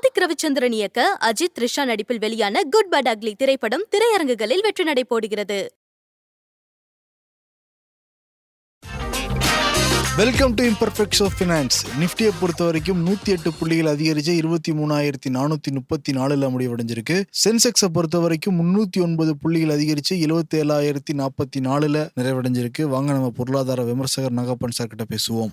ஆதிக் ரவிச்சந்திரன் இயக்க அஜித் த்ரிஷா நடிப்பில் வெளியான குட் பட் அக்லி திரைப்படம் திரையரங்குகளில் வெற்றி நடை போடுகிறது. Welcome to imperfects of finance நிஃப்டியை பொறுத்த வரைக்கும் நூற்றி எட்டு புள்ளிகள் அதிகரிச்சு இருபத்தி மூணாயிரத்தி நானூற்றி முப்பத்தி நாலில் முடிவடைஞ்சிருக்கு. சென்செக்ஸை பொறுத்த வரைக்கும் முந்நூற்றி ஒன்பது புள்ளிகள் அதிகரிச்சு எழுபத்தி ஏழாயிரத்தி நாற்பத்தி நாலில் நிறைவடைஞ்சிருக்கு. வாங்க நம்ம பொருளாதார விமர்சகர் நகப்பன் சார் கிட்ட பேசுவோம்.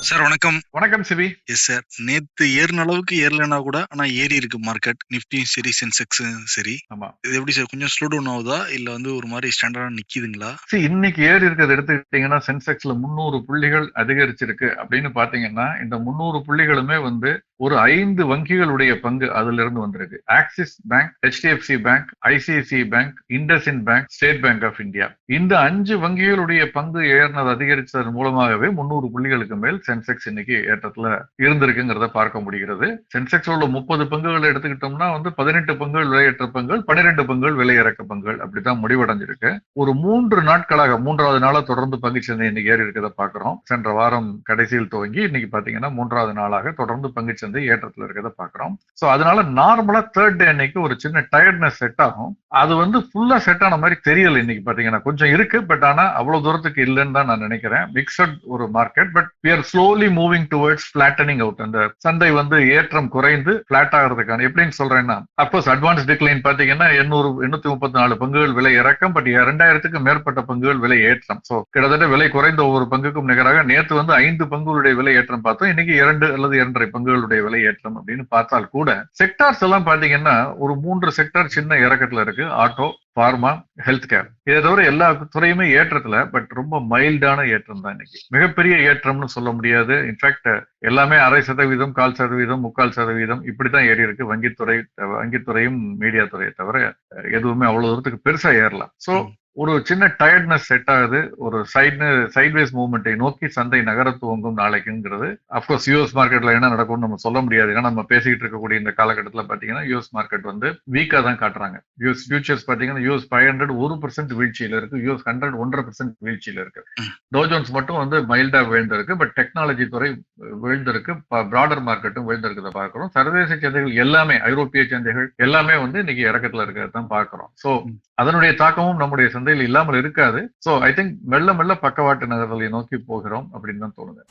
சார் வணக்கம். வணக்கம் சிவி எஸ் சார் நேத்து ஏறின அளவுக்கு ஏறலைன்னா கூட ஆனா ஏறி இருக்கு மார்க்கெட் நிப்டியும் சரி சென்செக்ஸும் சரி. ஆமா. இது எப்படி சார் கொஞ்சம் ஸ்லோ டவுன் ஆகுதா? இல்ல வந்து ஒரு மாதிரி ஸ்டாண்டர்டா நிக்குதுங்களா? See, இன்னைக்கு ஏறி இருக்கிறத எடுத்துக்கிட்டீங்கன்னா சென்செக்ஸ்ல முந்நூறு புள்ளிகள் அதிகரிச்சிருக்கு. அப்படின்னு பாத்தீங்கன்னா இந்த முந்நூறு புள்ளிகளுமே வந்து ஒரு ஐந்து வங்கிகளுடைய பங்கு அதுல இருந்து வந்திருக்கு Axis bank HDFC bank ICICI bank IndusInd bank state bank of India இந்த அஞ்சு வங்கிகளுடைய பங்கு ஏறினது அதிகரிச்சதன் மூலமாகவே முந்நூறு புள்ளிகளுக்கு மேல் சென்செக்ஸ் இன்னைக்கு ஏற்றத்துல இருந்திருக்குங்கிறத பார்க்க முடிகிறது. சென்செக்ஸ் உள்ள முப்பது பங்குகளை எடுத்துக்கிட்டோம்னா வந்து பதினெட்டு பங்குகள் விலையேற்ற பங்குகள் பன்னிரெண்டு பங்குகள் விலையிறக்க பங்குகள் அப்படித்தான் முடிவடைஞ்சிருக்கு. ஒரு மூன்று நாட்களாக மூன்றாவது நாளா தொடர்ந்து பங்கு சந்தை இன்னைக்கு ஏறி இருக்கிறத பாக்குறோம் சென்ற வாரம் கடைசியில் துவங்கி இன்னைக்கு பாத்தீங்கன்னா மூன்றாவது நாளாக தொடர்ந்து பங்கு சந்தை ஏற்றத்துல இருக்கிறத பாக்குறோம் சோ அதனால நார்மலா தேர்ட் டே அன்னைக்கு ஒரு சின்ன டயர்ட்னஸ் செட் ஆகும். அது வந்து ஃபுல்லா செட் ஆன மாதிரி தெரியல இன்னைக்கு பாத்தீங்கன்னா. கொஞ்சம் இருக்கு பட் ஆனா அவ்வளவு தூரத்துக்கு இல்லைன்னு தான் நான் நினைக்கிறேன். மிக்சட் ஒரு market but bears slowly moving towards flattening out அந்த சந்தை வந்து ஏற்றம் குறைந்து பிளாட் ஆகிறதுக்கான எப்படின்னு சொல்றேன்னா அப்கோர்ஸ் அட்வான்ஸ் டிக்ளைன் பாத்தீங்கன்னா எண்ணூறு எண்ணூத்தி முப்பத்தி நாலு பங்குகள் விலை இறக்கம் பட் இரண்டாயிரத்துக்கு மேற்பட்ட பங்குகள் விலை ஏற்றம். சோ கிட்டத்தட்ட விலை குறைந்த ஒவ்வொரு பங்குக்கும் நிகராக நேத்து வந்து ஐந்து பங்குகளுடைய விலை ஏற்றம் பார்த்தோம். இன்னைக்கு இரண்டு அல்லது இரண்டரை பங்குகளுடைய விலை ஏற்றம் அப்படின்னு பார்த்தால் கூட செக்டார்ஸ் எல்லாம் பாத்தீங்கன்னா ஒரு மூன்று செக்டார் சின்ன இறக்கத்துல இருக்கு. ஆட்டோ பார்மா ஹெல்த் கேர் இதை தவிர எல்லா துறையுமே ஏற்றத்துல பட் ரொம்ப மைல்டான ஏற்றம் தான் இன்னைக்கு. மிகப்பெரிய ஏற்றம்னு சொல்ல முடியாது. இன்ஃபேக்ட் எல்லாமே அரை சதவீதம் கால் சதவீதம் முக்கால் சதவீதம் இப்படித்தான் ஏறி இருக்கு வங்கித்துறை வங்கித்துறையும் மீடியா துறையை தவிர எதுவுமே அவ்வளவு தூரத்துக்கு பெருசா ஏறலாம் சோ ஒரு சின்ன டயர்ட்னஸ் செட் ஆகுது. ஒரு சைட் சைட்வேஸ் மூவ்மெண்ட்டை நோக்கி சந்தை நகர துவங்கும் நாளைக்குங்கிறது. அப்கோர்ஸ் யூஎஸ் மார்க்கெட்ல என்ன நடக்கும்னு நம்ம சொல்ல முடியாது. ஏன்னா நம்ம பேசிக்கிட்டு இருக்கக்கூடிய இந்த காலகட்டத்தில் பாத்தீங்கன்னா யூஎஸ் மார்க்கெட் வந்து வீக்கா தான் காட்டுறாங்க. யூஎஸ் ஃபியூச்சர்ஸ் பாத்தீங்கன்னா யூஎஸ் ஃபைவ் ஹண்ட்ரட் ஒரு பர்சன்ட் வீழ்ச்சியில இருக்கு. யூஎஸ் ஹண்ட்ரட் ஒன்றரை பர்சன்ட் வீழ்ச்சியில இருக்கு. டோஜோன்ஸ் மட்டும் வந்து மைல்டா விழுந்திருக்கு. பட் டெக்னாலஜி துறை விழுந்திருக்கு. பிராடர் மார்க்கெட்டும் விழுந்திருக்கிறத பார்க்கிறோம். சர்வதேச சந்தைகள் எல்லாமே ஐரோப்பிய சந்தைகள் எல்லாமே வந்து இன்னைக்கு இறக்கத்துல இருக்கிறத தான் பார்க்கிறோம். சோ அதனுடைய தாக்கமும் நம்முடைய சந்தையில் இல்லாமல் இருக்காது. சோ ஐ திங்க் மெல்ல மெல்ல பக்கவாட்டு நகர்தலை நோக்கி போகிறோம் அப்படின்னு தான் தோணுது.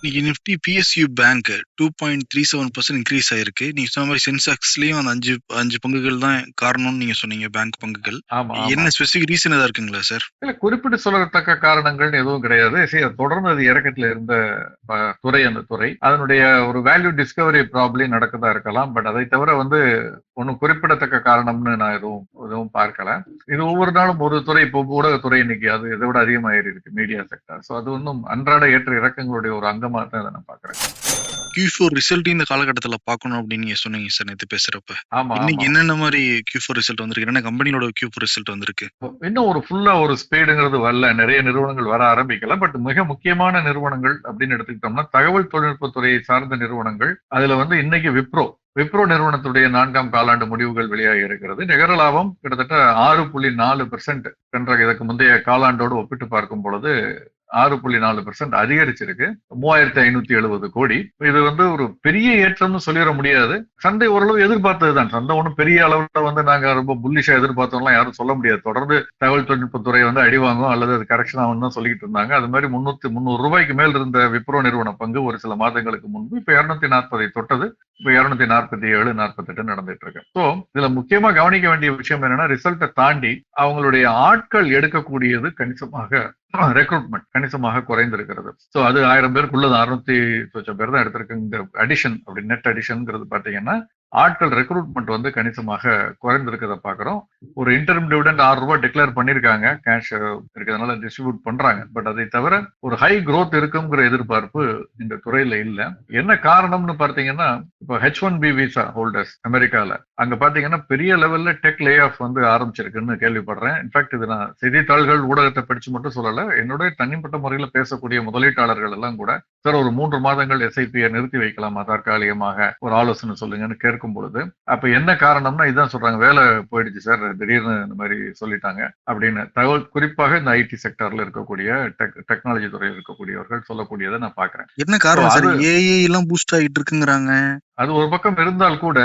இன்னைக்கு Nifty PSU bank two point three seven percent increase ஆயிருக்கு. நீங்க சொன்ன மாதிரி சென்சாக்ஸ்லயும் அந்த அஞ்சு அஞ்சு பங்குகள் தான் காரணம்னு நீங்க சொன்னீங்க பேங்க் பங்குகள். ஆமா. என்ன ஸ்பெசிபிக் ரீசன் ஏதா இருக்குங்களா சார் இல்ல குறிப்பிட்டு சொல்லத்தக்க காரணங்கள் எதுவும் கிடையாது. தொடர்ந்து அது இறக்கத்துல இருந்த துறை அந்த துறை. அதனுடைய ஒரு வேல்யூ டிஸ்கவரி ப்ராப்ளம் நடக்கதா இருக்கலாம். பட் அதை தவிர வந்து ஒன்றும் குறிப்பிடத்தக்க காரணம்னு நான் எதுவும் எதுவும் பார்க்கல. இது ஒவ்வொரு நாளும் ஒரு துறை இப்போ ஊடகத்துறை இன்னைக்கு அது இதை விட அதிகமாக இருக்கு மீடியா செக்டர் ஸோ அது ஒன்றும் அன்றாட ஏற்ற இறக்கங்களுடைய ஒரு அங்கமாக தான் இதை நான் பார்க்குறேன். கியூ ஃபோர் ரிசல்ட் இந்த காலகட்டத்துல பார்க்கணும் அப்படின்னு நீங்க சொன்னீங்க சார் நேற்று பேசுறப்ப. இன்னைக்கு. என்னென்ன மாதிரி கியூ ஃபோர் ரிசல்ட் வந்திருக்கு? என்ன கம்பெனியோட கியூ ஃபோர் ரிசல்ட் வந்திருக்கு? இன்னும் ஒரு ஃபுல்லா ஒரு ஸ்பீடுங்கிறது வரல. நிறைய நிறுவனங்கள் வர ஆரம்பிக்கல. பட் மிக முக்கியமான நிறுவனங்கள் அப்படின்னு எடுத்துக்கிட்டோம்னா தகவல் தொழில்நுட்பத் துறையை சார்ந்த நிறுவனங்கள். அதுல வந்து இன்னைக்கு விப்ரோ விப்ரோ நிறுவனத்துடைய நான்காம் காலாண்டு முடிவுகள் வெளியாகி இருக்கிறது. நிகர லாபம் கிட்டத்தட்ட ஆறு புள்ளி நாலு பெர்சென்ட் என்ற இதற்கு முந்தைய காலாண்டோடு ஒப்பிட்டு பார்க்கும் பொழுது ஆறு புள்ளி நாலு பெர்சென்ட் அதிகரிச்சிருக்கு. மூவாயிரத்தி ஐநூத்தி எழுபது கோடி. இது வந்து ஒரு பெரிய ஏற்றம்னு சொல்லிட முடியாது. சந்தை ஓரளவு எதிர்பார்த்ததுதான். சந்தை ஒன்றும் பெரிய அளவுல வந்து நாங்க ரொம்ப புல்லிஷா எதிர்பார்த்தோம்லாம் யாரும் சொல்ல முடியாது. தொடர்ந்து தகவல் தொழில்நுட்பத்துறை வந்து அடி வாங்கும் அல்லது அது கரெக்ஷன் ஆகும் தான் சொல்லிட்டு இருந்தாங்க. அது மாதிரி முன்னூத்தி முந்நூறு ரூபாய்க்கு மேல் இருந்த விப்ரோ நிறுவன பங்கு ஒரு சில மாதங்களுக்கு முன்பு இப்ப இருநூத்தி நாற்பதை தொட்டது. இப்ப இருநூத்தி நாற்பத்தி ஏழு நாற்பத்தி எட்டு நடந்துட்டு இருக்கு ஸோ இதுல முக்கியமா கவனிக்க வேண்டிய விஷயம் என்னன்னா ரிசல்ட்டை தாண்டி அவங்களுடைய ஆட்கள் எடுக்கக்கூடியது கணிசமாக ரெக்ரூட்மெண்ட் கணிசமாக குறைந்திருக்கிறது. ஸோ அது ஆயிரம் பேருக்குள்ளது. அறுநூத்தி சொச்சம் பேர் தான் எடுத்திருக்குங்கிற அடிஷன் அப்படி நெட் அடிஷன்ங்கிறது பாத்தீங்கன்னா ஆட்கள் ரெக்ரூட்மெண்ட் வந்து கணிசமாக குறைந்திருக்கிறத பாக்குறோம் ஒரு இன்டர்ம் டிவிடெண்ட் ஆறு ரூபாய் டிக்ளேர் பண்ணியிருக்காங்க. கேஷ் இருக்கிறதுனால டிஸ்ட்ரிபியூட் பண்றாங்க. பட் அதை தவிர ஒரு ஹை க்ரோத் இருக்குங்கிற எதிர்பார்ப்பு இந்த துறையில இல்ல. என்ன காரணம்னு பார்த்தீங்கன்னா இப்போ H one B visa holders அமெரிக்கால அங்க பாத்தீங்கன்னா பெரிய லெவல்ல டெக் லே ஆஃப் வந்து ஆரம்பிச்சிருக்குன்னு கேள்விப்படுறேன். இன்ஃபேக்ட் இது நான் செய்தித்தாள்கள் ஊடகத்தை படிச்சு மட்டும் சொல்லல என்னுடைய தனிப்பட்ட முறையில பேசக்கூடிய முதலீட்டாளர்கள் எல்லாம் கூட சார் ஒரு மூன்று மாதங்கள் எஸ்ஐபியை நிறுத்தி வைக்கலாமா தற்காலிகமாக ஒரு ஆலோசனை சொல்லுங்கன்னு கேட்கும் பொழுது அப்ப என்ன காரணம்னா இதான் சொல்றாங்க வேலை போயிடுச்சு சார் திடீர்னு இந்த மாதிரி சொல்லிட்டாங்க அப்படின்னு. தகவல் குறிப்பாக இந்த ஐடி செக்டர்ல இருக்கக்கூடிய டெக் டெக்னாலஜி துறையில் இருக்கக்கூடியவர்கள் சொல்லக்கூடியதை நான் பாக்குறேன் என்ன காரணம் ஏஐ எல்லாம் பூஸ்ட் ஆகிட்டு இருக்குங்கிறாங்க. அது ஒரு பக்கம் இருந்தால் கூட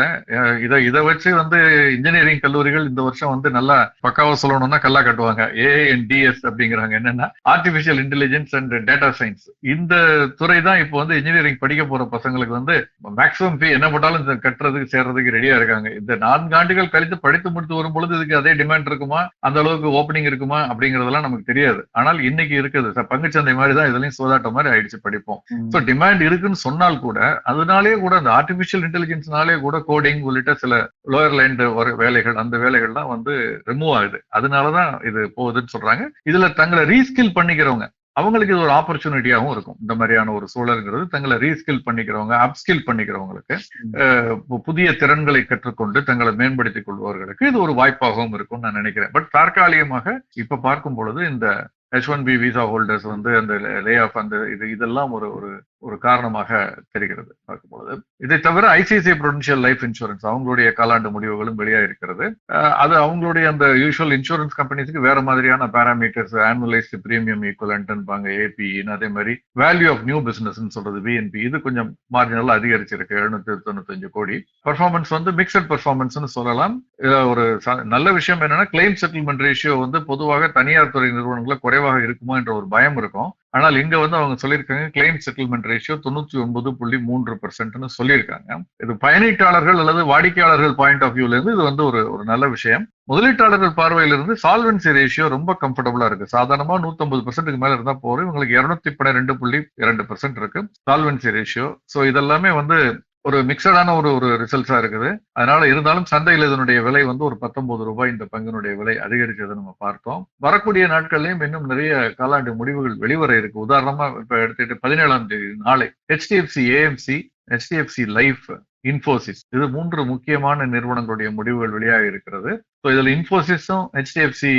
இதை இதை வச்சு வந்து இன்ஜினியரிங் கல்லூரிகள் இந்த வருஷம் வந்து நல்லா பக்காவா சொல்லணும்னா கல்லா கட்டுவாங்க. ஏஎன்டிஎஸ் அப்படிங்கிறாங்க. என்னன்னா artificial intelligence and data science இந்த துறை தான் இப்போ வந்து இன்ஜினியரிங் படிக்க போற பசங்களுக்கு வந்து மேக்ஸிமம் ஃபீ என்ன போட்டாலும் கட்டுறதுக்கு சேர்றதுக்கு ரெடியா இருக்காங்க. இந்த நான்கு ஆண்டுகள் கழித்து படித்து முடித்து வரும் பொழுது இதுக்கு அதே டிமாண்ட் இருக்குமா? அந்த அளவுக்கு ஓப்பனிங் இருக்குமா? அப்படிங்கறதெல்லாம் நமக்கு தெரியாது. ஆனால் இன்னைக்கு இருக்குது. பங்குச்சந்தை மாதிரி தான் இதுலயும் சோதாட்டம் மாதிரி ஆயிடுச்சு படிப்போம். சோ டிமாண்ட் இருக்குன்னு சொன்னால் கூட அதனாலே கூட அந்த ஆர்டிபிஷியல் இன்டெலிஜென்ஸ்னாலே கூட கோடிங் உள்ளிட்ட சில லோயர் லைன் வேலைகள் அந்த வேலைகள்லாம் வந்து ரிமூவ் ஆகுது. அதனாலதான் இது போகுதுன்னு சொல்றாங்க. இதுல தங்களை ரீஸ்கில் பண்ணிக்கிறவங்க அவங்களுக்கு இது ஒரு ஆப்பர்ச்சுனிட்டியாகவும் இருக்கும். இந்த மாதிரியான ஒரு சூழல்ங்கிறது தங்களை ரீஸ்கில் பண்ணிக்கிறவங்க அப்ஸ்கில் பண்ணிக்கிறவங்களுக்கு புதிய திறன்களை கற்றுக்கொண்டு தங்களை மேம்படுத்திக் கொள்பவர்களுக்கு இது ஒரு வாய்ப்பாகவும் இருக்கும்னு நான் நினைக்கிறேன். பட் தற்காலிகமாக இப்ப பார்க்கும் பொழுது இந்த H one B visa holders வந்து அந்த லே ஆஃப் அந்த இது இதெல்லாம் ஒரு ஒரு ஒரு காரணமாக தெரிகிறது. பார்க்கும் பொழுது. இதை தவிர ஐசிஐசிஐ ப்ரொடென்ஷியல் லைஃப் இன்சூரன்ஸ் அவங்களுடைய காலாண்டு முடிவுகளும் வெளியாக இருக்கிறது அது அவங்களுடைய அந்த யூஷுவல் இன்சூரன்ஸ் கம்பெனிஸ்க்கு வேற மாதிரியான பேராமீட்டர்ஸ் ஆனுவலைஸ்டு பிரீமியம் ஈக்குவலன்ட்பாங்க ஏபின்னு அதே மாதிரி வேல்யூ ஆஃப் நியூ பிசினஸ் சொல்றது விஎன்பி இது கொஞ்சம் மார்ஜினல் அதிகரிச்சிருக்கு. எழுநூத்தி தொண்ணூத்தஞ்சு கோடி. பர்ஃபார்மன்ஸ் வந்து மிக்சட் பர்ஃபார்மன்ஸ்னு சொல்லலாம். இதுல ஒரு ச- நல்ல விஷயம் என்னன்னா கிளைம் செட்டில்மெண்ட் ரேஷியோ வந்து பொதுவாக தனியார் துறை நிறுவனங்களில் குறைவாக இருக்குமோ என்ற ஒரு பயம் இருக்கும். ஆனால் இங்க வந்து அவங்க சொல்லியிருக்காங்க கிளைம் செட்டில்மெண்ட் ரேஷியோ தொண்ணூத்தி ஒன்பது புள்ளி மூன்று பர்சன்ட்னு சொல்லியிருக்காங்க. இது பயனீட்டாளர்கள் அல்லது வாடிக்கையாளர்கள் பாயிண்ட் ஆஃப் வியூல இருந்து இது வந்து ஒரு ஒரு நல்ல விஷயம். முதலீட்டாளர்கள் பார்வையிலிருந்து சால்வன்சி ரேஷியோ ரொம்ப கம்ஃபர்டபுளா இருக்கு. சாதாரணமா 150% மேல இருந்தா போறோம் இவங்களுக்கு இருநூத்தி பன்னிரெண்டு புள்ளி இரண்டு பெர்சென்ட் இருக்கு. சால்வன்சி ரேஷியோ ஸோ இதெல்லாமே வந்து ஒரு மிக்சடான ஒரு ஒரு ரிசல்ட்ஸா இருக்குது. அதனால இருந்தாலும் சந்தையில் இதனுடைய விலை வந்து ஒரு பத்தொன்பது ரூபாய் இந்த பங்கினுடைய விலை அதிகரிச்சதை நம்ம பார்த்தோம். வரக்கூடிய நாட்கள்லயும் இன்னும் நிறைய காலாண்டு முடிவுகள் வெளிவர இருக்கு. உதாரணமா இப்ப எடுத்துட்டு பதினேழாம் தேதி நாளை HDFC AMC HDFC life Infosys இது மூன்று முக்கியமான நிறுவனங்களுடைய முடிவுகள் வெளியாக இருக்கிறது. ஸோ இதில் இன்ஃபோசிஸும் ஹெச்டிஎஃப்சி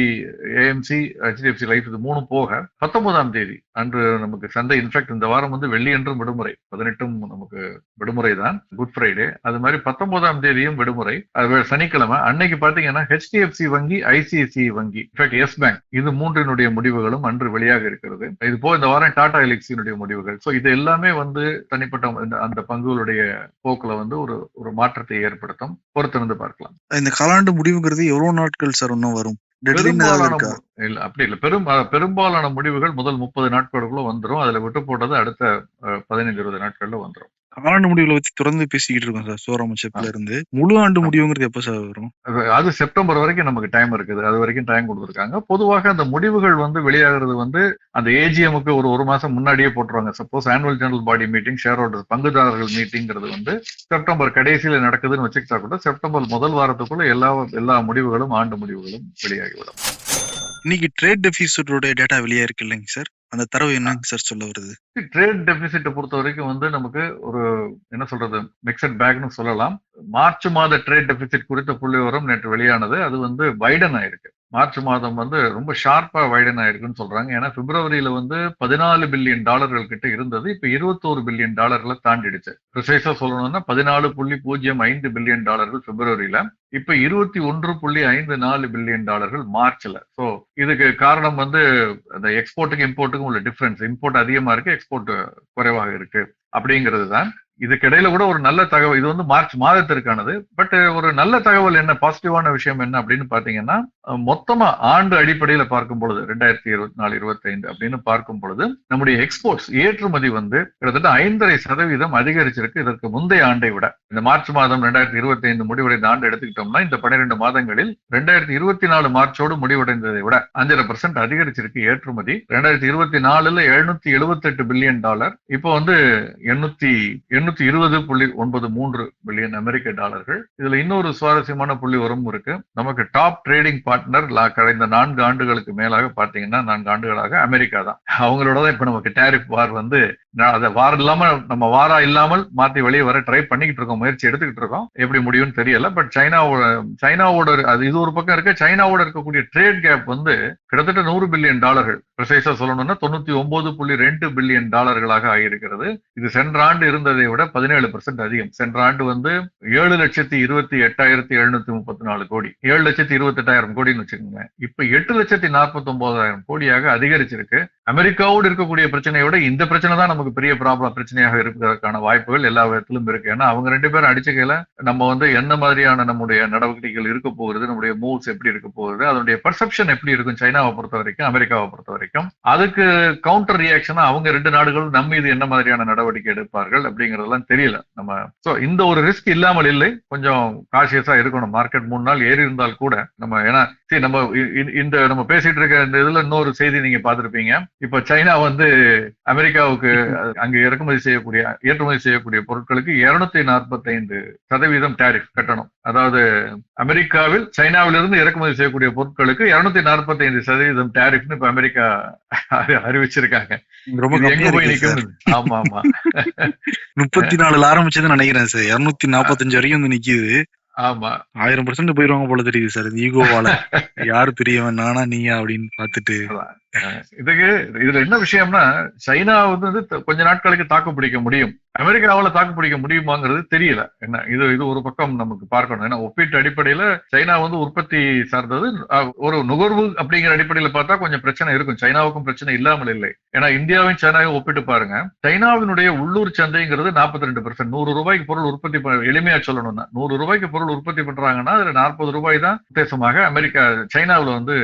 ஏஎம்சி ஹெச்டிஎஃப்சி லைஃப் இது மூணும் போக பத்தொன்பதாம் தேதி அன்று நமக்கு சந்தை இன்ஃபேக்ட் இந்த வாரம் வந்து வெள்ளி என்றும் விடுமுறை. பதினெட்டும் நமக்கு விடுமுறை தான் குட் ஃப்ரைடே அது மாதிரி பத்தொன்பதாம் தேதியும் விடுமுறை. அது சனிக்கிழமை. அன்னைக்கு பார்த்தீங்கன்னா ஹெச்டிஎஃப்சி வங்கி ஐசிஐசிஐ வங்கி இன்ஃபேக்ட் எஸ் பேங்க் இது மூன்றினுடைய முடிவுகளும் அன்று வெளியாக இருக்கிறது. இது போக இந்த வாரம் டாடா எலக்ஸினுடைய முடிவுகள். ஸோ இது எல்லாமே வந்து தனிப்பட்ட அந்த பங்குகளுடைய போக்கில் வந்து ஒரு ஒரு மாற்றத்தை ஏற்படுத்தும். பொறுத்திருந்து பார்க்கலாம். இந்த காலாண்டு முடிவுங்கிறது எவ்வளவு நாட்கள் சார் இன்னும் வரும். இல்ல அப்படி இல்ல. பெரும் பெரும்பாலான முடிவுகள் முதல் முப்பது நாட்களுக்குள்ள வந்துரும். அதுல விட்டு போட்டது அடுத்த பதினைந்து இருபது நாட்கள்ல வந்துரும். காலாண்டு முடிவுகளை பத்தி தொடர்ந்து பேசிக்கிட்டு இருக்கோம் சார் சோராமச்சப்ல இருந்து. முழு ஆண்டு. முடிவுங்கிறது எப்ப சார் வரும்? அது- செப்டம்பர் வரைக்கும் நமக்கு டைம் இருக்குது. அது வரைக்கும் டைம் கொடுத்துருக்காங்க. பொதுவாக அந்த முடிவுகள் வந்து வெளியாகிறது வந்து அந்த ஏஜிஎம்க்கு ஒரு ஒரு மாசம் முன்னாடியே போட்டுருவாங்க. Suppose annual general body meeting share holders பங்குதாரர்கள் மீட்டிங்கிறது வந்து செப்டம்பர் கடைசியில நடக்குதுன்னு வச்சுக்கிட்டா கூட செப்டம்பர் முதல் வாரத்துக்குள்ள எல்லா எல்லா முடிவுகளும் ஆண்டு முடிவுகளும் வெளியாகிவிடும். இன்னைக்கு ட்ரேட் டெபிசிட்டோட டேட்டா வெளியே இருக்கு இல்லைங்க சார் அந்த தரவு என்னங்க சார் சொல்ல வருது? ட்ரேட் டெபிசிட்டை பொறுத்த வரைக்கும் வந்து நமக்கு ஒரு என்ன சொல்றது மிக்சட் பேக்னு சொல்லலாம். மார்ச் மாத ட்ரேட் டெபிசிட் குறித்த புள்ளி விவரம் நேற்று வெளியானது. அது வந்து வைடன் ஆயிருக்கு. மார்ச் மாதம் வந்து ரொம்ப ஷார்ப்பா வைடன் ஆயிருக்குன்னு சொல்றாங்க. ஏன்னா பிப்ரவரியில வந்து பதினாலு பில்லியன் டாலர்கள் கிட்ட இருந்தது. இப்ப இருபத்தோரு பில்லியன் டாலர்களை தாண்டிடுச்சு. ப்ரிசைஸா சொல்லணும்னா பதினாலு புள்ளி பூஜ்ஜியம் ஐந்து பில்லியன் டாலர்கள் பிப்ரவரியில. இப்ப இருபத்தி ஒன்று புள்ளி ஐந்து நாலு பில்லியன் டாலர்கள் மார்ச்ல. சோ இதுக்கு காரணம் வந்து அந்த எக்ஸ்போர்ட்டுக்கு இம்போர்ட்டுக்கும் உள்ள டிஃபரன்ஸ் இம்போர்ட் அதிகமா இருக்கு எக்ஸ்போர்ட் குறைவாக இருக்கு. அப்படிங்கிறது தான். இதுக்கிடையில கூட ஒரு நல்ல தகவல் இது வந்து மார்ச் மாதத்திற்கானது. பட் ஒரு நல்ல தகவல் என்ன பாசிட்டிவான விஷயம் என்ன அப்படின்னு பாத்தீங்கன்னா மொத்தமா ஆண்டு அடிப்படையில பார்க்கும் பொழுது ரெண்டாயிரத்தி இருபத்தி நாலு இருபத்தி ஐந்து அப்படின்னு பார்க்கும் பொழுது நம்முடைய எக்ஸ்போர்ட்ஸ் ஏற்றுமதி வந்து கிட்டத்தட்ட ஐந்தரை சதவீதம் அதிகரிச்சிருக்கு. இதற்கு முந்தைய ஆண்டை விட. இந்த மார்ச் மாதம் ரெண்டாயிரத்தி இருபத்தி ஐந்து முடிவடைந்த ஆண்டு எடுத்துக்கிட்டோம்னா இந்த பன்னிரெண்டு மாதங்களில் ரெண்டாயிரத்தி இருபத்தி நாலு மார்ச்சோடு முடிவடைந்ததை விட அஞ்சரை பர்சன்ட் அதிகரிச்சிருக்கு ஏற்றுமதி. ரெண்டாயிரத்தி இருபத்தி நாலுல எழுநூத்தி எழுபத்தி எட்டு பில்லியன் டாலர் இப்போ வந்து எண்ணூத்தி எண்ணூத்தி இருபது புள்ளி ஒன்பது மூன்று பில்லியன் அமெரிக்க டாலர்கள். இதுல இன்னொரு சுவாரஸ்யமான புள்ளி வரும் இருக்கு. நமக்கு டாப் ட்ரேடிங் பார்ட்னர் கடந்த நான்கு ஆண்டுகளுக்கு மேலாக பாத்தீங்கன்னா நான்கு ஆண்டுகளாக அமெரிக்கா தான். அவங்களோட தான் இப்ப நமக்கு டேரிஃப் வார் வந்து அதை வார் இல்லாம நம்ம வாரா இல்லாமல் மாத்தி வெளியே வர ட்ரை பண்ணிக்கிட்டு இருக்கோம் முயற்சி எடுத்துக்கிட்டு இருக்கோம். எப்படி முடியும்னு தெரியல பட் சைனாவோட சைனாவோட அது இது ஒரு பக்கம் இருக்கு. சைனாவோட இருக்கக்கூடிய ட்ரேட் கேப் வந்து கிட்டத்தட்ட நூறு பில்லியன் டாலர்கள். ப்ரிசைஸா சொல்லணும்னா தொண்ணூத்தி ஒன்பது புள்ளி ரெண்டு பில்லியன் டாலர்களாக ஆகியிருக்கிறது. இது சென்ற ஆண்டு இருந்ததை விட பதினேழு பர்சன்ட் அதிகம். சென்ற ஆண்டு வந்து ஏழு லட்சத்தி இருபத்தி எட்டாயிரத்தி எழுநூத்தி முப்பத்தி நாலு கோடி. ஏழு லட்சத்தி இருபத்தி எட்டாயிரம் கோடின்னு வச்சுக்கோங்க. இப்ப எட்டு லட்சத்தி நாற்பத்தி ஒன்பதாயிரம் கோடியாக அதிகரிச்சிருக்கு. அமெரிக்காவோடு இருக்கக்கூடிய பிரச்சனையை விட இந்த பிரச்சனை தான் நமக்கு பெரிய ப்ராப்ளம் பிரச்சனையாக இருக்கிறதுக்கான வாய்ப்புகள் எல்லா விதத்திலும் இருக்கு. ஏன்னா அவங்க ரெண்டு பேரும் அடிச்சுக்கையில நம்ம வந்து என்ன மாதிரியான நம்முடைய நடவடிக்கைகள் இருக்க போகிறது நம்முடைய மூவ்ஸ் எப்படி இருக்க போகுது அதனுடைய பர்செப்ஷன் எப்படி இருக்கும் சைனாவை பொறுத்த வரைக்கும் அமெரிக்காவை பொறுத்த வரைக்கும். அதுக்கு கவுண்டர் ரியாக்ஷனா அவங்க ரெண்டு நாடுகளும் நம்ம இது என்ன மாதிரியான நடவடிக்கை எடுப்பார்கள் அப்படிங்கறதெல்லாம் தெரியல. நம்ம சோ இந்த ஒரு ரிஸ்க் இல்லாமல் இல்லை. கொஞ்சம் காஷியஸா இருக்கணும். மார்க்கெட் மூணு நாள் ஏறி இருந்தால் கூட நம்ம ஏன்னா சரி நம்ம இந்த நம்ம பேசிட்டு இருக்க இந்த இதுல இன்னொரு செய்தி நீங்க பாத்திருப்பீங்க இப்ப சைனா வந்து அமெரிக்காவுக்கு அங்க இறக்குமதி செய்யக்கூடிய ஏற்றுமதி செய்யக்கூடிய பொருட்களுக்கு இருநூத்தி நாற்பத்தைந்து சதவீதம் டாரிஃப் கட்டணும். அதாவது அமெரிக்காவில் சைனாவிலிருந்து இறக்குமதி செய்யக்கூடிய பொருட்களுக்கு இருநூத்தி நாற்பத்தைந்து சதவீதம் டாரிஃப்னு இப்ப அமெரிக்கா அறி- அறிவிச்சிருக்காங்க. எங்க போய் நிக்கும் ஆமா ஆமா. முப்பத்தி நாலுல ஆரம்பிச்சதுன்னு நினைக்கிறேன் சார். இருநூத்தி நாற்பத்தஞ்சு வரைக்கும் வந்து நிக்குது. ஆமா. ஆயிரம் பர்சன்ட் போயிருவாங்க போல தெரியுது சார் ஈகோவால. யாரு பெரியவன் நானா நீயா அப்படின்னு பார்த்துட்டு. அஹ் இதுக்கு இதுல என்ன விஷயம்னா சைனா வந்து கொஞ்ச நாட்களுக்கு தாக்கு பிடிக்க முடியும். அமெரிக்காவால தாக்கு பிடிக்க முடியுமாங்கிறது தெரியல. என்ன இது இது ஒரு பக்கம் நமக்கு பார்க்கணும். ஏன்னா ஒப்பீட்டு அடிப்படையில சைனா வந்து உற்பத்தி சார்ந்தது ஒரு நுகர்வு அப்படிங்கிற அடிப்படையில பார்த்தா கொஞ்சம் பிரச்சனை இருக்கும். சைனாவுக்கும் பிரச்சனை இல்லாமல் இல்லை. ஏன்னா இந்தியாவையும் சைனாவையும் ஒப்பிட்டு பாருங்க. சைனாவினுடைய உள்ளூர் சந்தைங்கிறது 42% ரெண்டு பெர்சென்ட் நூறு ரூபாய்க்கு பொருள் உற்பத்தி எளிமையா சொல்லணும்னா நூறு ரூபாய்க்கு பொருள் உற்பத்தி பண்றாங்கன்னா அதுல நாற்பது ரூபாய் தான் உத்தேசமாக அமெரிக்கா சைனாவுல வந்து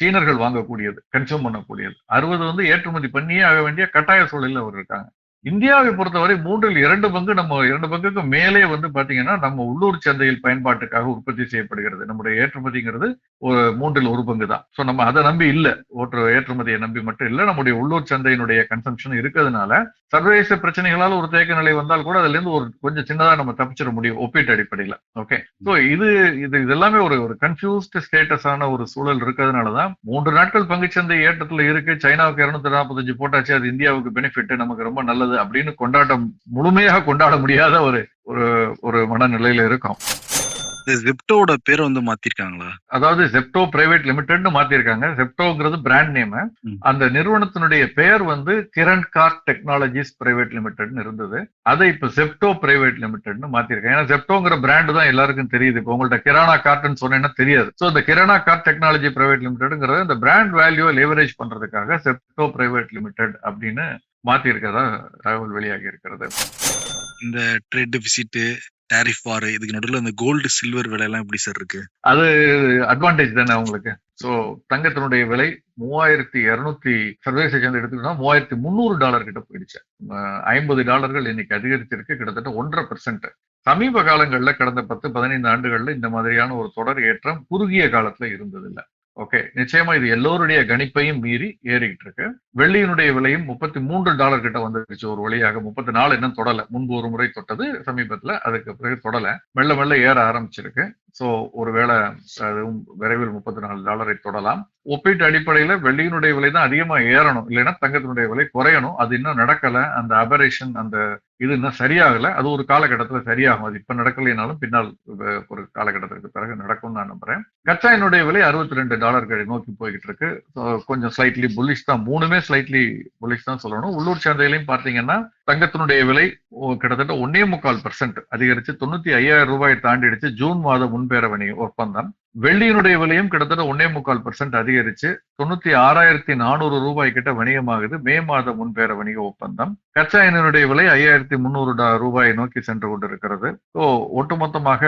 சீனர்கள் வாங்கக்கூடியது கன்சியூம் பண்ணக்கூடியது. அறுபது வந்து ஏற்றுமதி பண்ணியே ஆக வேண்டிய கட்டாய சூழலில் அவர் இருக்காங்க. இந்தியாவை பொறுத்தவரை மூன்றில் இரண்டு பங்கு நம்ம இரண்டு பங்குக்கு மேலே வந்து பாத்தீங்கன்னா நம்ம உள்ளூர் சந்தையில் பயன்பாட்டுக்காக உற்பத்தி செய்யப்படுகிறது. நம்முடைய ஏற்றுமதிங்கிறது ஒரு மூன்றில் ஒரு பங்கு தான் ஸோ நம்ம அதை நம்பி இல்ல. ஒரு ஏற்றுமதியை நம்பி மட்டும் இல்ல. நம்முடைய உள்ளூர் சந்தையினுடைய கன்சம்ஷன் இருக்கிறதுனால சர்வதேச பிரச்சனைகளால் ஒரு தேக்க நிலை வந்தால் கூட அதுல இருந்து ஒரு கொஞ்சம் சின்னதா நம்ம தப்பிச்சிட முடியும் ஒப்பீட்டு அடிப்படையில. ஓகே ஸோ இது இது இது எல்லாமே ஒரு ஒரு கன்ஃபியூஸ்ட் ஸ்டேட்டஸான ஒரு சூழல் இருக்கிறதுனால தான் மூன்று நாட்கள் பங்குச்சந்தை ஏற்றத்துல இருக்கு. சைனாவுக்கு இருநூத்தி நாற்பத்தஞ்சு போட்டாச்சு. அது இந்தியாவுக்கு பெனிஃபிட் நமக்கு ரொம்ப நல்லது. அப்படின்னு கொண்டாட்டம் முழுமையாக கொண்டாட முடியாத ஒரு ஒரு ஒரு மனநிலையில இருக்கும். ஜெப்டோட பேரை வந்து மாத்திருக்காங்களா? அதாவது ஜெப்டோ பிரைவேட் லிமிடெட்னு மாத்திருக்காங்க. ஜெப்டோங்கிறது பிராண்ட் நேம். அந்த நிறுவனத்தினுடைய பெயர் வந்து கிரண் கார் டெக்னாலஜிஸ் பிரைவேட் லிமிடெட்னு இருந்தது. அதை இப்ப ஜெப்டோ பிரைவேட் லிமிடெட்னு மாத்திருக்காங்க. ஏன்னா ஜெப்டோங்கிற பிராண்ட் தான் எல்லாருக்கும் தெரியுது. இப்போ உங்கள்ட்ட கிரானா கார்ட்னு சொன்னேன்னா தெரியாது. சோ இந்த கிரானா கார்ட் டெக்னாலஜி பிரைவேட் லிமிடெட்ங்கிறது இந்த பிராண்ட் வேல்யூவை லேவரேஜ் பண்றதுக்காக ஜெப்டோ பிரைவேட் லிமிடெட் அப்படின்னு மாத்தி இருக்கிறதா தகவல் வெளியாகி இருக்கிறது இந்த ட்ரேட் டெபிசிட் டாரிஃப் வார் இதுக்கு நடுவுல இந்த கோல்டு சில்வர் விலை எல்லாம் எப்படி சார் இருக்கு? அது அட்வான்டேஜ் தானே அவங்களுக்கு சோ தங்கத்தினுடைய விலை மூவாயிரத்தி இருநூத்தி சர்வதேச சேர்ந்து எடுத்துக்கிட்டோம்னா மூவாயிரத்தி முந்நூறு டாலர் கிட்ட போயிடுச்சு. ஐம்பது டாலர்கள் இன்னைக்கு அதிகரிச்சிருக்கு கிட்டத்தட்ட ஒன்றரை பெர்சென்ட் சமீப காலங்கள்ல கடந்த பத்து பதினைந்து ஆண்டுகள்ல இந்த மாதிரியான ஒரு தொடர் ஏற்றம் குறுகிய காலத்துல இருந்ததில்ல. ஓகே நிச்சயமா இது எல்லோருடைய கணிப்பையும் மீறி ஏறிக்கிட்டு இருக்கு வெள்ளியினுடைய விலையும் முப்பத்தி மூன்று டாலர் கிட்ட வந்துருச்சு. ஒரு வழியாக முப்பத்தி நாலு இன்னும் தொடல. முன்பு ஒரு முறை தொட்டது சமீபத்துல அதுக்கு பிறகு தொடல. மெல்ல மெல்ல ஏற ஆரம்பிச்சிருக்கு. சோ ஒருவேளை அதுவும் விரைவில் முப்பத்தி நாலு டாலரை தொடலாம். ஒப்பீட்டு அடிப்படையில வெள்ளியினுடைய விலை தான் அதிகமா ஏறணும். இல்லைன்னா தங்கத்தினுடைய விலை குறையணும். அது இன்னும் நடக்கல. அந்த அபரேஷன் அந்த இது இன்னும் சரியாகல. அது ஒரு காலகட்டத்தில் சரியாகும். அது இப்போ நடக்கலைனாலும் பின்னால் ஒரு காலகட்டத்திற்கு பிறகு நடக்கும்னு நான் நம்புறேன். கச்சா என்னுடைய விலை அறுபத்தி ரெண்டு டாலர்களை நோக்கி போய்கிட்டு இருக்கு கொஞ்சம் ஸ்லைட்லி புல்லிஷ் தான். மூணுமே ஸ்லைட்லி புல்லிஷ் தான் சொல்லணும். உள்ளூர் சந்தையிலையும் பார்த்தீங்கன்னா தங்கத்தினுடைய விலை கிட்டத்தட்ட ஒன்னே முக்கால் பர்சன்ட் அதிகரிச்சு தொண்ணூத்தி ஐயாயிரம் ரூபாயை தாண்டிடுச்சு. ஜூன் மாத முன்பேற வணிக ஒப்பந்தம். வெள்ளியினுடைய விலையும் கிட்டத்தட்ட ஒன்னே முக்கால் பர்சன்ட் அதிகரிச்சு தொண்ணூத்தி ஆறாயிரத்தி நானூறு ரூபாய் கிட்ட வணிகமாகுது. மே மாத முன்பேற வணிக ஒப்பந்தம். கச்சா எண்ணெயினுடைய விலை ஐயாயிரத்தி முந்நூறு ரூபாயை நோக்கி சென்று கொண்டிருக்கிறது. ஸோ ஒட்டுமொத்தமாக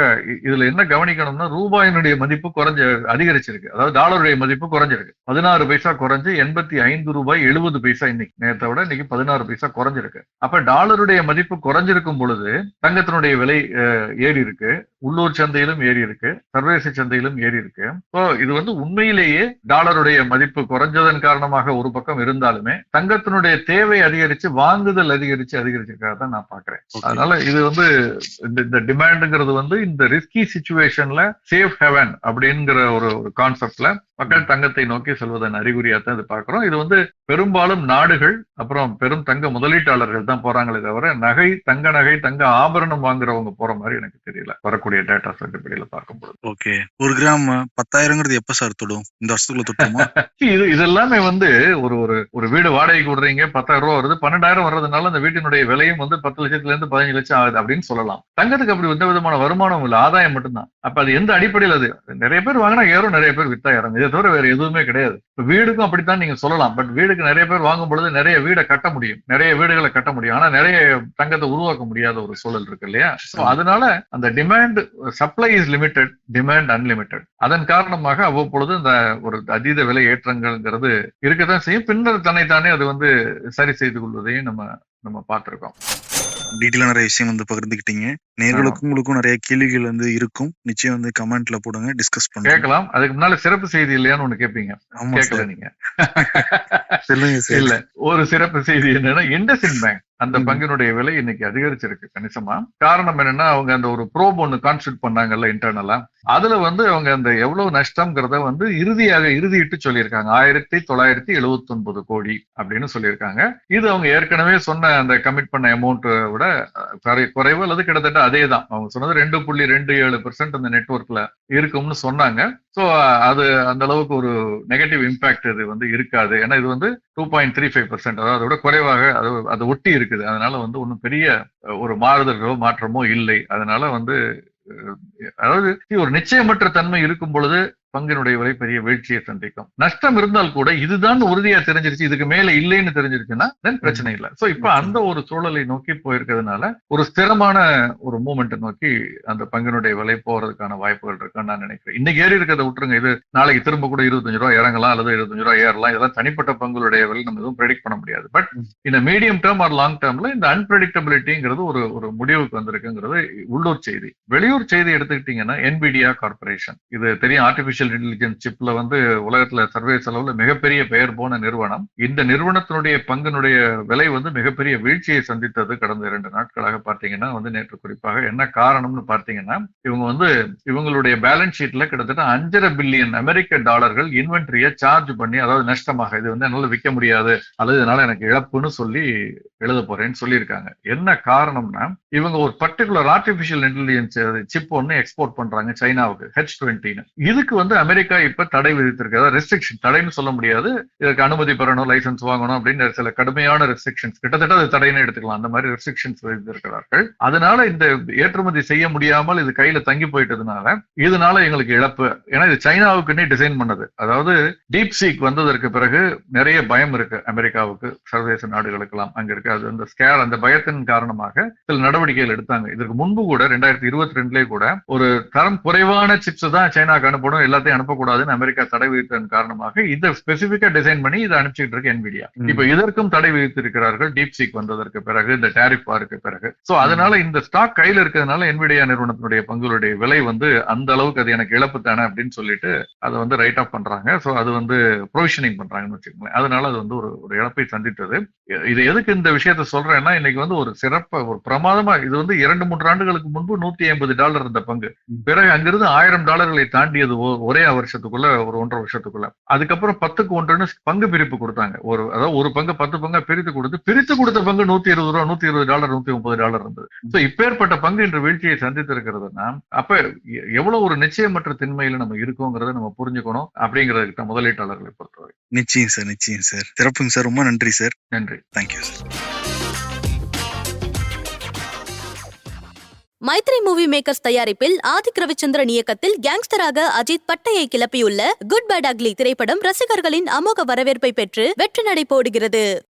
இதுல என்ன கவனிக்கணும்னா ரூபாயினுடைய மதிப்பு குறைஞ்ச அதிகரிச்சிருக்கு. அதாவது டாலருடைய மதிப்பு குறைஞ்சிருக்கு. பதினாறு பைசா குறைஞ்சு எண்பத்தி ஐந்து ரூபாய் எழுபது பைசா இன்னைக்கு. நேரத்தை விட இன்னைக்கு பதினாறு பைசா குறைஞ்சிருக்கு. அப்ப டாலருடைய மதிப்பு குறைஞ்சிருக்கும் பொழுது தங்கத்தினுடைய விலை ஏறி இருக்கு உள்ளூர் சந்தையிலும் ஏறி இருக்கு சர்வதேச சந்தையிலும் ஏறி இருக்கு ஸோ இது வந்து உண்மையிலேயே டாலருடைய மதிப்பு குறைஞ்சதன் காரணமாக ஒரு பக்கம் இருந்தாலுமே தங்கத்தினுடைய தேவை அதிகரிச்சு வாங்குதல் அதிகரிச்சு அதிகரிச்சிருக்காங்க தான் நான் பாக்குறேன். அதனால இது வந்து இந்த டிமாண்டுங்கிறது வந்து இந்த ரிஸ்கி சுச்சுவேஷன்ல சேஃப் ஹெவன் அப்படிங்கிற ஒரு ஒரு கான்செப்ட்ல மக்கள் தங்கத்தை நோக்கி செல்வதன் அறிகுறியா தான் இது பார்க்கிறோம். இது வந்து பெரும்பாலும் நாடுகள் அப்புறம் பெரும் தங்க முதலீட்டாளர்கள் தான் போறாங்களே தவிர நகை தங்க நகை தங்க ஆபரணம் வாங்குறவங்க போற மாதிரி எனக்கு தெரியல. வரக்கூடிய டேட்டாஸ் அடிப்படையில பார்க்கும்போது ஓகே ஒரு கிராம் பத்தாயிரங்கிறது எப்ப சார் தொடும்? இந்த வருஷத்துக்குள்ள தொட்டுமா? இது இதெல்லாமே வந்து ஒரு ஒரு ஒரு வீடு வாடகைக்கு விடுறீங்க பத்தாயிரம் ரூபா வருது பன்னெண்டாயிரம் வர்றதுனால அந்த வீட்டினுடைய விலையும் வந்து பத்து லட்சத்துல இருந்து பதினஞ்சு லட்சம் ஆகுது அப்படின்னு சொல்லலாம். தங்கத்துக்கு அப்படி எந்த விதமான வருமானம் இல்ல. ஆதாயம் மட்டும்தான். அப்ப அது எந்த அடிப்படையில் அது? நிறைய பேர் வாங்கினா ஏறும் நிறைய பேர் வித்தா இறங்கும். இதை தவிர வேற எதுவுமே கிடையாது. இப்ப வீடுக்கும் அப்படித்தான் நீங்க சொல்லலாம். பட் வீடுக்கு நிறைய பேர் வாங்கும் பொழுது நிறைய வீடை கட்ட முடியும். நிறைய வீடுகளை கட்ட முடியும். ஆனா நிறைய தங்கத்தை உருவாக்க முடியாத ஒரு சூழல் இருக்கு இல்லையா? சோ அதனால அந்த demand supply is limited demand unlimited அதன் காரணமாக அவ்வப்பொழுது இந்த ஒரு அதீத விலை ஏற்றங்கள்ங்கிறது இருக்கத்தான் செய்யும். பின்னர் தன்னைத்தானே அது வந்து சரி செய்து கொள்வதையும் நம்ம நம்ம பார்த்திருக்கோம். டீட்டெயிலா நிறைய விஷயம் வந்து பகிர்ந்துக்கிட்டீங்க. நேர்களுக்கும் உங்களுக்கும் நிறைய கேள்விகள் வந்து இருக்கும். நிச்சயம் வந்து கமெண்ட்ல போடுங்க டிஸ்கஸ் பண்ணுங்க. கேட்கலாம். அதுக்கு முன்னால சிறப்பு செய்தி இல்லையான்னு ஒண்ணு கேட்பீங்க கேட்கல நீங்க. சொல்லுங்க இல்ல ஒரு சிறப்பு செய்தி என்னன்னா இண்டஸ்இன் பேங்க் அந்த. பங்கினுடைய விலை இன்னைக்கு அதிகரிச்சிருக்கு கணிசமா. காரணம் என்னன்னா அவங்க அந்த ஒரு ப்ரோப் ஒன்னு கான்ஸ்டியூட் பண்ணாங்கல்ல இன்டர்னலா அதுல வந்து அவங்க அந்த எவ்வளவு நஷ்டம்ங்கிறத வந்து இறுதியாக இறுதியிட்டு சொல்லியிருக்காங்க. ஆயிரத்தி தொள்ளாயிரத்தி எழுபத்தி ஒன்பது கோடி அப்படின்னு சொல்லியிருக்காங்க. இது அவங்க ஏற்கனவே சொன்ன அந்த கமிட் பண்ண அமௌண்ட் விட குறைவு அல்லது கிட்டத்தட்ட அதே தான் அவங்க சொன்னது ரெண்டு புள்ளி ரெண்டு ஏழு பெர்சென்ட் அந்த நெட்ஒர்க்ல இருக்கும்னு சொன்னாங்க. சோ அது அந்த அளவுக்கு ஒரு நெகட்டிவ் இம்பாக்ட் இது வந்து இருக்காது. ஏன்னா இது வந்து two point three five percent அதாவது விட குறைவாக அது அது ஒட்டி இருக்குது. அதனால வந்து ஒன்றும் பெரிய ஒரு மாறுதலோ மாற்றமோ இல்லை. அதனால வந்து அதாவது ஒரு நிச்சயமற்ற தன்மை இருக்கும் பொழுது பங்கினுடைய விலை பெரிய வீழ்ச்சியை சந்திக்கும். நஷ்டம் இருந்தால் கூட இதுதான் உறுதியா தெரிஞ்சிருச்சு இதுக்கு மேல இல்லைன்னு தெரிஞ்சிருச்சுன்னா தென் பிரச்சனை இல்லை. சோ இப்ப அந்த ஒரு சூழலை நோக்கி போயிருக்கிறதுனால ஒரு ஸ்திரமான ஒரு மூமெண்ட் நோக்கி அந்த பங்கினுடைய விலை போறதுக்கான வாய்ப்புகள் இருக்குன்னு நான் நினைக்கிறேன். இன்னைக்கு ஏறி இருக்கிறத விட்டுருங்க. இது நாளைக்கு திரும்ப கூட இருபத்தஞ்சு ரூபா இறங்கலாம் அல்லது இருபத்தஞ்சு ரூபா ஏறலாம். இதெல்லாம் தனிப்பட்ட பங்குகளுடைய விலை நம்ம எதுவும் ப்ரெடிக்ட் பண்ண முடியாது. பட் இந்த மீடியம் டேர்ம் ஆர் லாங் டேர்ம்ல இந்த அன்பிரடிக்டபிலிட்டிங்கிறது ஒரு ஒரு முடிவுக்கு வந்திருக்குங்கிறது உள்ளூர் செய்தி. வெளியூர் செய்தி எடுத்துக்கிட்டீங்கன்னா என்பிடியா கார்பரேஷன் இது தெரியும் ஆர்டிபிஷியல் ஆர்டிபிஷியல் இன்டெலிஜென்ஸ் சிப்ல வந்து உலகத்துல சர்வீஸ் அளவுல மிகப்பெரிய பெயர் போன நிறுவனம். இந்த நிறுவனத்தினுடைய பங்கினுடைய விலை வந்து மிகப்பெரிய வீழ்ச்சியை சந்தித்தது கடந்த இரண்டு நாட்களாக பார்த்தீங்கன்னா வந்து நேற்று குறிப்பாக என்ன காரணம்னு பார்த்தீங்கன்னா இவங்க வந்து இவங்களுடைய பேலன்ஸ் ஷீட்ல கிட்டத்தட்ட அஞ்சரை பில்லியன் அமெரிக்க டாலர்கள் இன்வென்ட்ரியை சார்ஜ் பண்ணி அதாவது நஷ்டமாக இது வந்து என்னால விற்க முடியாது அல்லது இதனால எனக்கு இழப்புன்னு சொல்லி எழுத போறேன்னு சொல்லியிருக்காங்க. என்ன காரணம்னா இவங்க ஒரு பர்டிகுலர் ஆர்டிபிஷியல் இன்டெலிஜென்ஸ் சிப் ஒன்று எக்ஸ்போர்ட் பண்றாங்க சைனாவுக்கு ஹெச் டுவெண்ட்டின்னு இதுக்கு வந்து வந்து அமெரிக்கா இப்ப தடை விதித்திருக்கு அதாவது ரெஸ்ட்ரிக்ஷன் தடைன்னு சொல்ல முடியாது. இதற்கு அனுமதி பெறணும் லைசன்ஸ் வாங்கணும் அப்படின்னு சில கடுமையான ரெஸ்ட்ரிக்ஷன்ஸ் கிட்டத்தட்ட அது தடைன்னு எடுத்துக்கலாம். அந்த மாதிரி ரெஸ்ட்ரிக்ஷன்ஸ் விதித்திருக்கிறார்கள். அதனால இந்த ஏற்றுமதி செய்ய முடியாமல் இது கையில தங்கி போயிட்டதுனால இதனால எங்களுக்கு இழப்பு. ஏன்னா இது சைனாவுக்குன்னே டிசைன் பண்ணது. அதாவது டீப் சீக் வந்ததற்கு பிறகு நிறைய பயம் இருக்கு அமெரிக்காவுக்கு சர்வதேச நாடுகளுக்கெல்லாம் அங்க இருக்கு. அது அந்த ஸ்கேர் அந்த பயத்தின் காரணமாக சில நடவடிக்கைகள் எடுத்தாங்க. இதற்கு முன்பு கூட ரெண்டாயிரத்தி இருபத்தி ரெண்டுலயே கூட ஒரு தரம் குறைவான சிப்ஸ் தான் சைனாக்கு அனுப்பணும். எல்லா எல்லாத்தையும் அனுப்பக்கூடாதுன்னு அமெரிக்கா தடை விதித்ததன் காரணமாக இதை ஸ்பெசிபிக்கா டிசைன் பண்ணி இதை அனுப்பிச்சிட்டு இருக்கு என்பிடியா ம். இப்ப இதற்கும் தடை விதித்திருக்கிறார்கள் டீப் சீக் வந்ததற்கு பிறகு இந்த டேரிஃப் வாருக்கு பிறகு. சோ அதனால இந்த ஸ்டாக் கையில இருக்கிறதுனால என்பிடியா நிறுவனத்தினுடைய பங்குகளுடைய விலை வந்து அந்த அளவுக்கு அது எனக்கு இழப்பு தானே அப்படின்னு சொல்லிட்டு அதை வந்து ரைட் ஆஃப் பண்றாங்க. சோ அது வந்து ப்ரொவிஷனிங் பண்றாங்கன்னு வச்சுக்கோங்களேன். அதனால அது வந்து ஒரு ஒரு இழப்பை சந்தித்தது. இது எதுக்கு இந்த விஷயத்த சொல்றேன்னா இன்னைக்கு வந்து ஒரு சிறப்பா ஒரு பிரமாதமா இது வந்து இரண்டு மூன்று ஆண்டுகளுக்கு முன்பு நூத்தி ஐம்பது டாலர் இருந்த பங்கு. பிறகு அங்கிருந்து ஆயிரம் டாலர்களை தாண்டியது ஒரே வருஷத்துக்குள்ள ஒரு ஒன்றரை வருஷத்துக்குள்ள. அதுக்கப்புறம் பத்துக்கு ஒன்றுன்னு பங்கு பிரிப்பு கொடுத்தாங்க. ஒரு அதாவது ஒரு பங்கு பத்து பங்கா பிரித்து கொடுத்து பிரித்து கொடுத்த பங்கு நூத்தி இருபது ரூபா நூத்தி இருபது டாலர் நூத்தி முப்பது டாலர் இருந்தது. சோ இப்பேற்பட்ட பங்கு இன்று வீழ்ச்சியை சந்தித்திருக்கிறதுனா அப்ப எ- எவ்வளவு ஒரு நிச்சயமற்ற திண்மையில நம்ம இருக்கோங்கிறத நம்ம புரிஞ்சுக்கணும் அப்படிங்கிறதுக்கு தான் முதலீட்டாளர்களை பொறுத்தவரை. நிச்சயம் சார் நிச்சயம் சார். சிறப்புங்க சார். ரொம்ப நன்றி சார். நன்றி. Thank you sir Mythri movie makers தயாரிப்பில் ஆதிக் ரவிச்சந்திரன் இயக்கத்தில் கேங்ஸ்டராக அஜித் பட்டையை கிளப்பியுள்ள குட் பேட் அக்லி திரைப்படம் ரசிகர்களின் அமோக வரவேற்பை பெற்று வெற்றி நடை போடுகிறது.